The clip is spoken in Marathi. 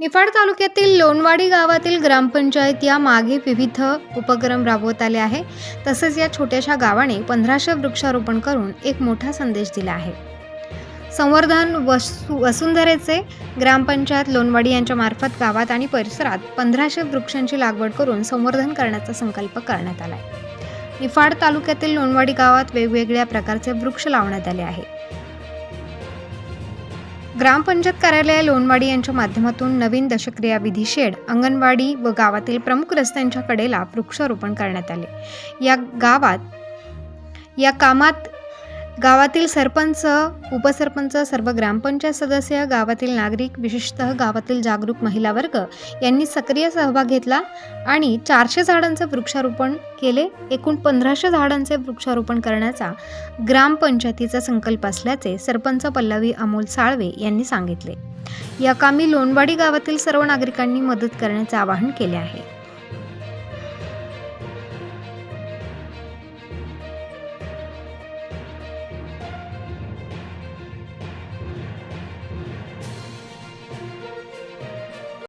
निफाड तालुक्यातील लोणवाडी गावातील ग्रामपंचायत या मागे विविध उपक्रम राबवत आले आहे. तसेच या छोट्याशा गावाने पंधराशे वृक्षारोपण करून एक मोठा संदेश दिला आहे. संवर्धन वसु वसुंधरेचे ग्रामपंचायत लोणवाडी यांच्या मार्फत गावात आणि परिसरात पंधराशे वृक्षांची लागवड करून संवर्धन करण्याचा संकल्प करण्यात आला आहे निफाड तालुक्यातील लोणवाडी गावात वेगवेगळ्या प्रकारचे वृक्ष लावण्यात आले आहे. ग्रामपंचायत कार्यालय लोणवाडी यांच्या माध्यमातून नवीन दशक्रिया विधी शेड अंगणवाडी व गावातील प्रमुख रस्त्यांच्या कडेला वृक्षारोपण करण्यात आले. या गावात या कामात गावातील सरपंच उपसरपंच सर्व ग्रामपंचायत सदस्य गावातील नागरिक विशेषतः गावातील जागरूक महिला वर्ग यांनी सक्रिय सहभाग घेतला आणि चारशे झाडांचे वृक्षारोपण केले. एकूण पंधराशे झाडांचे वृक्षारोपण करण्याचा ग्रामपंचायतीचा संकल्प असल्याचे सरपंच पल्लवी अमोल साळवे यांनी सांगितले. या कामी लोणवाडी गावातील सर्व नागरिकांनी मदत करण्याचे आवाहन केले आहे.